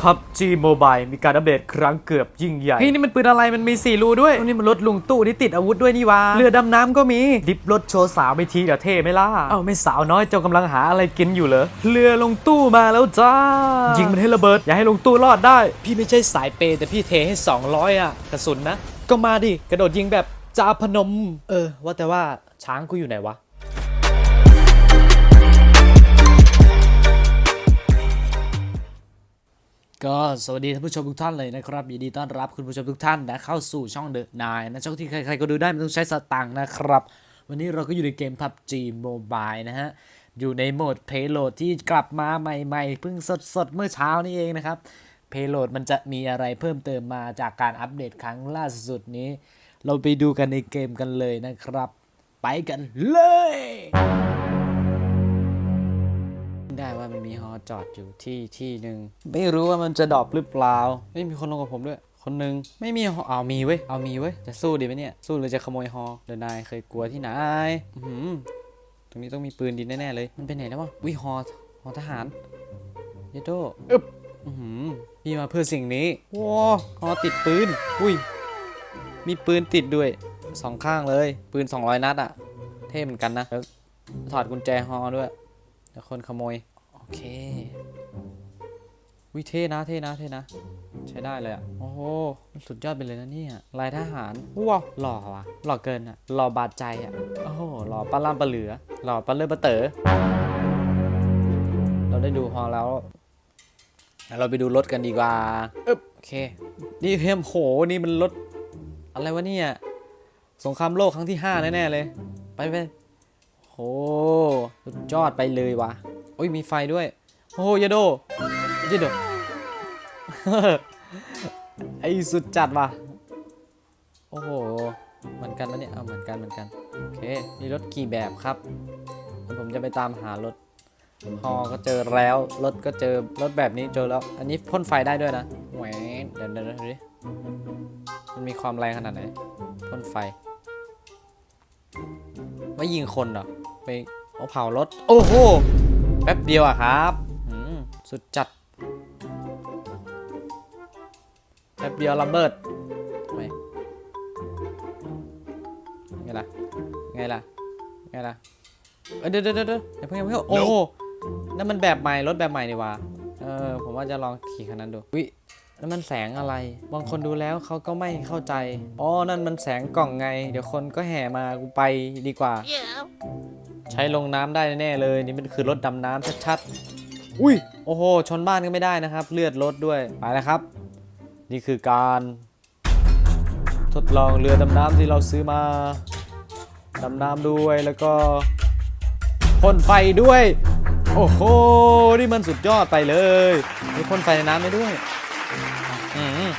พับ G Mobile มีการอัปเดตครั้งเกือบยิ่งใหญ่ เฮ้ยนี่มันปืนอะไร มันมี 4 รูด้วยนี่มันรถลุงตู้ที่ติดอาวุธด้วยนี่วะเรือดำน้ำก็มี ดิบรถโชว์สาวไปทีเดี๋ยวเท่ไหม่ล่ะ เอ้าไม่สาวน้อยเจ้ากำลังหาอะไรกินอยู่เหรอ เรือลงตู้มาแล้วจ้า ยิงมันให้ระเบิด อย่าให้ลงตู้รอดได้ พี่ไม่ใช่สายเปย์แต่พี่เทให้ 200 อะ กระสุนนะ ก็มาดิ กระโดดยิงแบบจาพนม เออ ว่าแต่ว่าช้างกูอยู่ไหนวะ ก็สวัสดีท่านผู้ชมทุกท่านเลยนะครับยินดีต้อนรับคุณผู้ชมทุกท่านนะเข้าสู่ช่องเดอะนายนะช่องที่ใครๆก็ดูได้ไม่ต้องใช้สตังค์นะครับ วันนี้เราก็อยู่ในเกม PUBG Mobile นะฮะ อยู่ในโหมด Payload ที่กลับมาใหม่ๆ เพิ่งสดๆ เมื่อเช้านี้เองนะครับ Payload มันจะมีอะไรเพิ่มเติมมาจากการอัปเดตครั้งล่าสุดนี้ เราไปดูกันในเกมกันเลยนะครับ ไปกันเลย ได้ว่ามันมีฮอจอดอยู่ที่ที่หนึ่งไม่รู้ว่ามันจะดรอปหรือเปล่าไม่มีคนลงกับผมด้วยคนหนึ่งไม่มีฮอเอามีเว้ยเอามีเว้ยจะสู้ดีไหมเนี่ยสู้หรือจะขโมยฮอเดี๋ยวนายเคยกลัวที่ไหนอื้อหือตรงนี้ต้องมีปืนดินแน่ๆเลย มันไปไหนแล้ววะวิฮอฮอทหารเยโดอึบอื้อหือพี่มาเพื่อสิ่งนี้ว้าฮอติดปืนอุ้ยมีปืนติดด้วยสองข้างเลย ปืน 200 นัดอะเท่เหมือนกันนะแล้วถอดกุญแจฮอด้วยแต่คนขโมยโอ เควิเท่นะเท่นะเท่นะ ใช้ได้เลยอะ โอ้โหสุดยอดไปเลยนะเนี่ยลายทหารว้าวหล่อว่ะหล่อเกินอะหล่อบาดใจอะโอ้โหหล่อปลาล่ำปลาเหลือหล่อปลาเลือปลาเต๋อเราได้ดูฮอแล้ว เราไปดูรถกันดีกว่าอึ๊บโอเค นี่เพียมโหนี่มันรถ อะไรวะเนี่ยสงครามโลกครั้งที่5แน่ๆเลย ไปไปโหสุดยอดไปเลยว่ะ โอ้ยมีไฟด้วย โอ้ยาโดยาโดไอสุดจัดว่ะ โอ้โห เหมือนกันแล้วเนี่ย เอาเหมือนกันเหมือนกัน โอเค มีรถกี่แบบครับ ผมจะไปตามหารถฮอก็เจอแล้ว รถก็เจอ รถแบบนี้เจอแล้ว อันนี้พ่นไฟได้ด้วยนะแหวนเดี๋ยวเดี๋ยวดูดิ มันมีความแรงขนาดไหน พ่นไฟ ไม่ยิงคนหรอ ไปเอาเผารถ โอ้โห ป๊บเดียวอะครับอืมสุดจัด แป๊บเดียวระเบิดทำไมไงล่ะ ไงล่ะ ไงล่ะเอ้ยเดี๋ยวเดี๋ยวเดี๋ยวเดี๋ยวอย่าเพิ่งอย่าเพิ่งโอ้โหนั่นมันแบบใหม่ รถแบบใหม่นี่หว่าเออ ผมว่าจะลองขี่คันนั้นดู วินั่นมันแสงอะไร บางคนดูแล้วเขาก็ไม่เข้าใจ อ๋อ นั่นมันแสงกล่องไง เดี๋ยวคนก็แห่มา กูไปดีกว่า ใช้ลงน้ำได้แน่ๆเลย นี่มันคือรถดำน้ำชัดๆ อุ้ย โอ้โห ชนบ้านก็ไม่ได้นะครับ เลือดรถด้วย ไปแล้วครับ นี่คือการ ทดลองเรือดำน้ำที่เราซื้อมา ดำน้ำด้วย แล้วก็พ่นไฟด้วย โอ้โห นี่มันสุดยอดไปเลยมีพ่นไฟในน้ำได้ด้วยอืม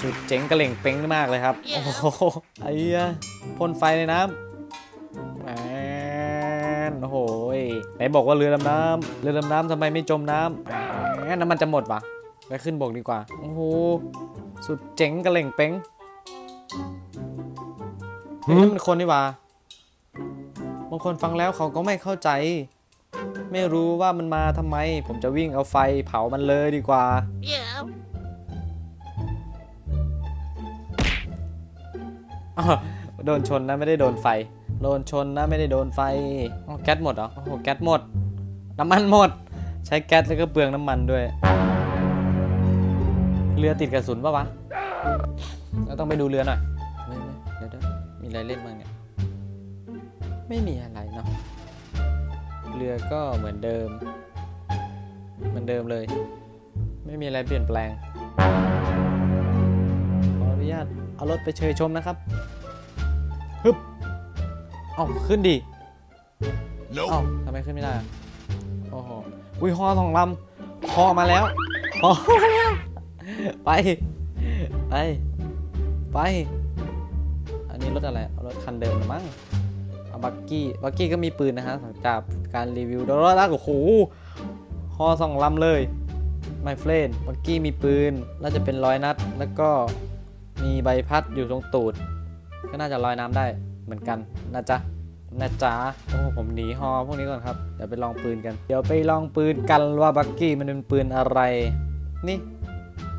สุดเจ๋งกระเหล่งเป้งมากเลยครับ โอ้โหไอ้เหี้ยพ่นไฟในน้ำแหม โอ้โหไหนบอกว่าเรือดำน้ำเรือดำน้ำทำไมไม่จมน้ำแหมน้ำมันจะหมดปะไปขึ้นบกดีกว่า โอ้โห สุดเจ๋งกระเหล่งเป้งนั่นมันคนนี่ว่าบางคนฟังแล้วเขาก็ไม่เข้าใจ ไม่รู้ว่ามันมาทำไม ผมจะวิ่งเอาไฟเผามันเลยดีกว่า โดนชนนะไม่ได้โดนไฟ โดนชนนะไม่ได้โดนไฟอ๋อแก๊สหมดเหรอโอ้โหแก๊สหมด น้ำมันหมด ใช้แก๊สแล้วก็เปลืองน้ำมันด้วย เรือติดกระสุนปะวะเราต้องไปดูเรือหน่อยไม่ไม่เดี๋ยวเดี๋ยวมีอะไรเล่นบ้างเนี่ย ไม่มีอะไรเนาะ เรือก็เหมือนเดิม เหมือนเดิมเลย ไม่มีอะไรเปลี่ยนแปลง ขออนุญาตเอารถไปเชยชมนะครับ ฮึบ เอาขึ้นดิ Nope. เอ้าทำไมขึ้นไม่ได้อะโอ้โหอุ้ยฮอสองลำฮอมาแล้วฮอมาแล้วไปไปไป อันนี้รถอะไรเอารถคันเดิมนะมั้งเอาบักกี้บักกี้ก็มีปืนนะฮะจากการรีวิวแล้วแล้วโอ้โหฮอสองลำเลยไม่เฟรนบักกี้มีปืนน่าจะเป็นร้อยนัด แล้วก็มีใบพัดอยู่ตรงตูด ก็น่าจะลอยน้ำได้ เหมือนกันนะจ๊ะนะจ๊ะโอ้ผมหนีฮอพวกนี้ก่อนครับเดี๋ยวไปลองปืนกัน เดี๋ยวไปลองปืนกันว่าบักกี้มันเป็นปืนอะไร นี่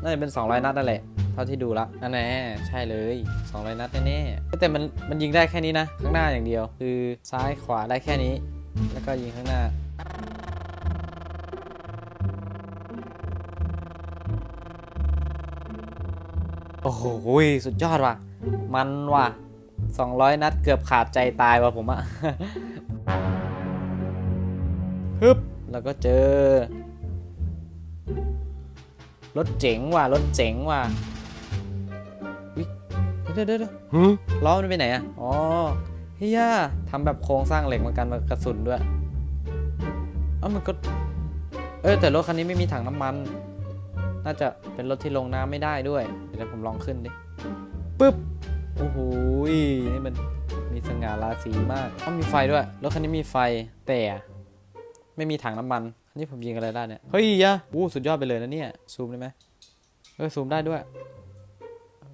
น่าจะเป็น200นัดนั่นแหละเท่าที่ดูละนั่นแน่ใช่เลย200นัดแน่ๆแต่มันมันยิงได้แค่นี้นะ ข้างหน้าอย่างเดียว คือซ้ายขวาได้แค่นี้ แล้วก็ยิงข้างหน้าโอ้โหสุดยอดว่ะ มันว่ะ 200 นัดเกือบขาดใจตายว่ะผมอะฮึบแล้วก็เจอ รถเจ๋งว่ะ รถเจ๋งว่ะอุ๊ยเดี๋ยวเดี๋ยวเดี๋ยวล้อมันไปไหนอะอ๋อเฮียทำแบบโครงสร้างเหล็กมากันมากระสุนด้วยเอ้ามันก็ เออแต่รถคันนี้ไม่มีถังน้ำมัน น่าจะเป็นรถที่ลงน้ำไม่ได้ด้วย เดี๋ยวผมลองขึ้นดิปึ๊บ โอ้โหยนี่มันมีสง่าราศีมากต้องมีไฟด้วย รถคันนี้มีไฟแต่ไม่มีถังน้ำมัน อันนี้ผมยิงอะไรได้เนี่ย เฮ้ยยะอู้สุดยอดไปเลยนะเนี่ย ซูมได้ไหมเออซูมได้ด้วย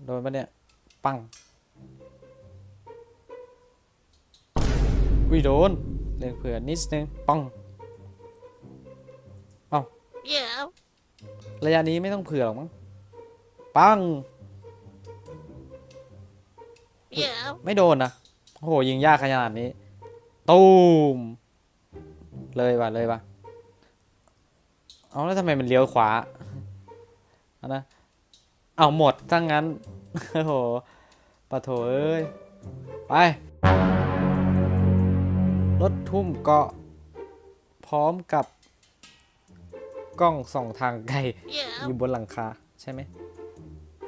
โดนปะเนี่ย ปังวิโดนเล่นเผื่อนิดนึงปัง Yeah. ระยะนี้ไม่ต้องเผื่อหรอกมั้งปัง Yeah. ไม่โดนนะโอ้โหยิงยากขนาดนี้ ตูม เลยว่ะเลยว่ะเอาแล้วทำไมมันเลี้ยวขวาเอานะ เอาหมดทั้งนั้น โอ้โหปะโถเอ้ย ไป รถทุ่มเกาะ พร้อมกับ กล้องส่องทางไกล Yeah. อยู่บนหลังคา ใช่ไหม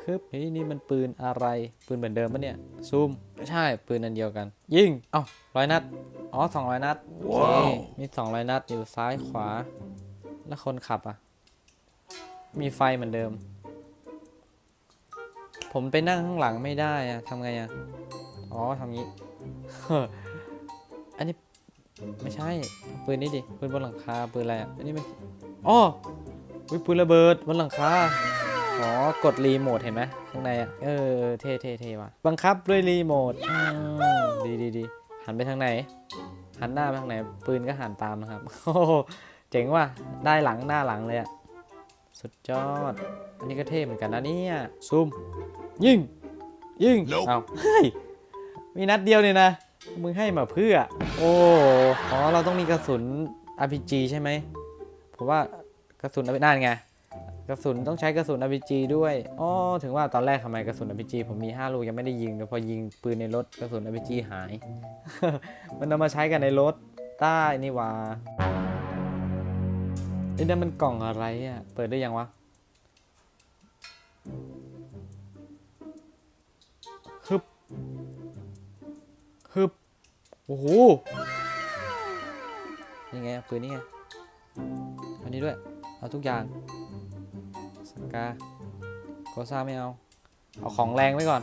คือเฮ้ยนี่มันปืนอะไรปืนเหมือนเดิมปะเนี่ยซูมไม่ใช่ปืนอันเดียวกัน ยิงเอ้าร้อยนัดอ๋อสองร้อยนัดโอเคมีสองร้อยนัดอยู่ซ้ายขวา แล้วคนขับอะ มีไฟเหมือนเดิม ผมไปนั่งข้างหลังไม่ได้อะทำไงอะอ๋อทำงี้อันนี้ไม่ใช่ปืนนี้ดิปืนบนหลังคาปืนอะไรอะอันนี้มันอ๋อวิปืนระเบิดบนหลังคา อ๋อ กดรีโมทเห็นไหมข้างในอะ เออ เท่เท่เท่ว่ะ บังคับด้วยรีโมทอืมดีดีดีหันไปทางไหน หันหน้าไปทางไหน ปืนก็หันตามนะครับ โอ้โหเจ๋งว่ะ ได้หลังหน้าหลังเลยอะ สุดยอด อันนี้ก็เท่เหมือนกันนะเนี่ยซูม ยิง ยิง Nope เอาเฮ้ย มีนัดเดียวเนี่ยนะ มึงให้มาเพื่อ โอ้ อ๋อ เราต้องมีกระสุน RPG ใช่ไหมผมว่ากระสุนเอาไปนั่นไง กระสุนต้องใช้กระสุน RPG ด้วยอ๋อถึงว่าตอนแรกทำไมกระสุน RPG ผมมี 5 ลูกยังไม่ได้ยิงแต่พอยิงปืนในรถกระสุน RPG หาย มันเอามาใช้กันในรถได้นี่ว่าไอ้นั่นมันกล่องอะไรอะ เปิดได้ยังวะฮึบฮึบโอ้โหนี่ไงปืนนี่ไง อันนี้ด้วย เอาทุกอย่างสกาโกซ่าไม่เอา เอาของแรงไว้ก่อน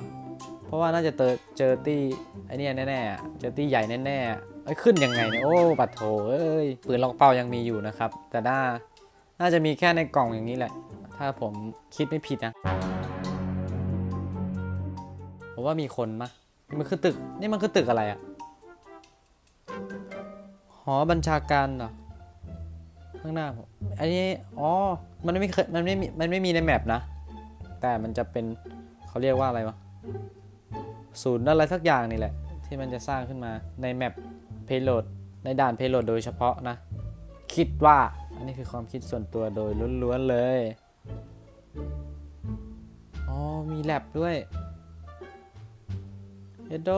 เพราะว่าน่าจะเจอเจอตี้ไอเนี่ยแน่ๆเจอตี้ใหญ่แน่ๆเอ้ขึ้นยังไงเนี่ยโอ้ปัดโถเอ้ยปืนล็อกเป้ายังมีอยู่นะครับ แต่น่าน่าจะมีแค่ในกล่องอย่างนี้แหละ ถ้าผมคิดไม่ผิดนะผมว่ามีคนมะนี่มันคือตึก นี่มันคือตึกอะไรอะหอบัญชาการเหรอ ข้างหน้าผมอันนี้อ๋อมันไม่เคยมันไม่มีมันไม่มีในแมปนะ แต่มันจะเป็นเขาเรียกว่าอะไรวะศูนย์อะไรสักอย่างนี่แหละ ที่มันจะสร้างขึ้นมาในแมปเพโลดในด่านเพโลดโดยเฉพาะนะ คิดว่า อันนี้คือความคิดส่วนตัวโดยล้วนๆเลยอ๋อมีแลบด้วยเฮดโด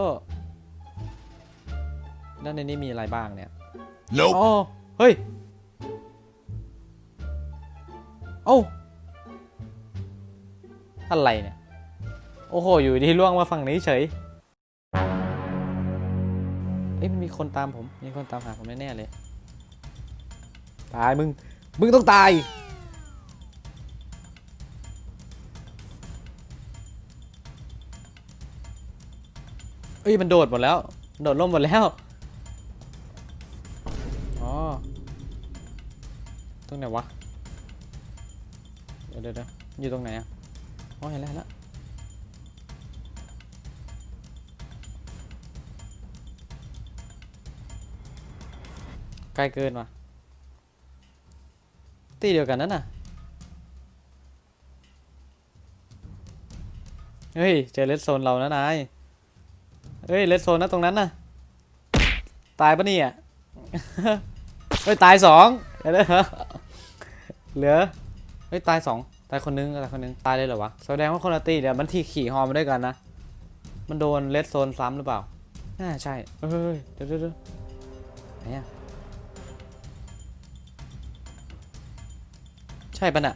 แล้วในนี้มีอะไรบ้างเนี่ย Nope. อ๋อเฮ้ย โอ้อะไรเนี่ย โอ้โห อยู่ดีล่วงมาฝั่งนี้เฉย เอ้ยมันมีคนตามผม มีคนตามหาผมแน่ๆเลย ตายมึง มึงต้องตาย เอ้ยมันโดดหมดแล้ว โดดล่มหมดแล้ว อ๋อ ตรงไหนวะ เดี๋ยวอยู่ตรงไหนอะอ๋อเห็นแล้วเห็นแล้วไกลเกินว่ะตีเดียวกันนั่นน่ะ เฮ้ย เจอเลดโซนเรานะนาย เฮ้ยเลดโซนนะตรงนั้นน่ะ ตายปะเนี่ย เฮ้ย ตายสองเหลือ ฮ้ยตายสองตายคนนึงตายคนนึงตายเลยเหรอวะแสดงว่าคนละตีเดี๋ยวมันที่ขี่ฮอมาด้วยกันนะ มันโดนเลดโซนซ้ำหรือเปล่าน่าใช่เฮ้ยเดี๋ยวเดี๋ยวไหนอะใช่ปะน่ะ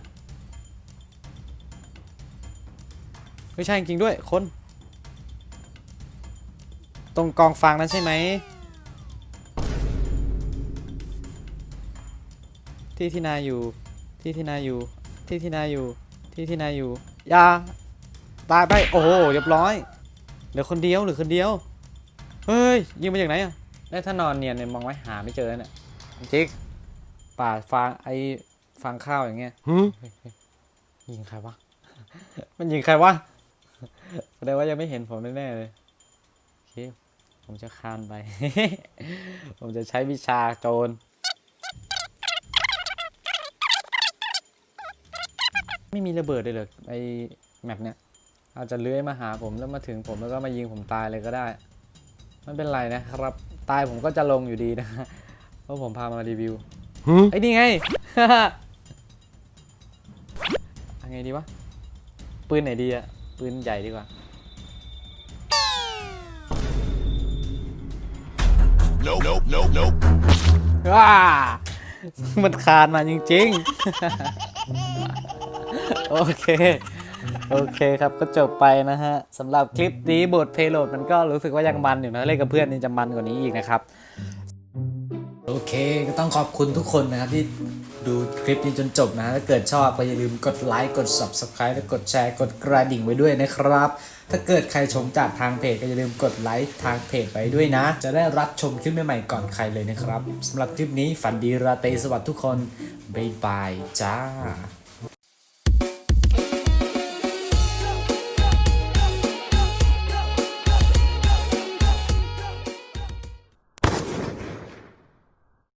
ไม่ใช่จริงด้วยคน ตรงกองฟางนั้นใช่ไหมที่ที่นายอยู่ที่ที่นายอยู่ ที่ที่นายอยู่ ที่ที่นายอยู่อยาตายไป โอ้โหเรียบร้อย เหลือคนเดียวเหลือคนเดียว เฮ้ย ยิงมาจากไหนอะแล้วถ้านอนเนียนเนี่ยมองไว้หาไม่เจอเนี่ยจิ๊กป่าฟางไอ้ฟางข้าวอย่างเงี้ย Huh? เฮ้ยเฮ้ยยิงใครวะ มันยิงใครวะ แสดงว่ายังไม่เห็นผมแน่ๆเลยโอเคผมจะคานไป ผมจะใช้วิชาโจร ไม่มีระเบิดเลยเหรอไอแมปเนี้ยอาจจะเลื้อยมาหาผมแล้วมาถึงผมแล้วก็มายิงผมตายเลยก็ได้ไม่เป็นไรนะครับ ตายผมก็จะลงอยู่ดีนะเพราะผมพามารีวิว Huh? ไอ้นี่ไงเอัไงดีวะปืนไหนดีอะปืนใหญ่ดีกว่า Nope, nope, nope, nope. ว้ามันคานมาจริงๆ โอเค โอเคครับก็จบไปนะฮะสำหรับคลิปนี้บทเพลโหลดมันก็รู้สึกว่ายังมันอยู่นะเล่นกับเพื่อนนี่จะมันกว่านี้อีกนะครับ โอเคก็ต้องขอบคุณทุกคนนะครับที่ดูคลิปนี้จนจบนะ ถ้าเกิดชอบก็อย่าลืมกดไลค์กด subscribe และกดแชร์กดกระดิ่งไว้ด้วยนะครับ ถ้าเกิดใครชมจากทางเพจก็อย่าลืมกดไลค์ทางเพจไว้ด้วยนะ จะได้รับชมคลิปใหม่ๆก่อนใครเลยนะครับสำหรับคลิปนี้ฝันดีราตรีสวัสดิ์ทุกคนบ๊ายบายจ้า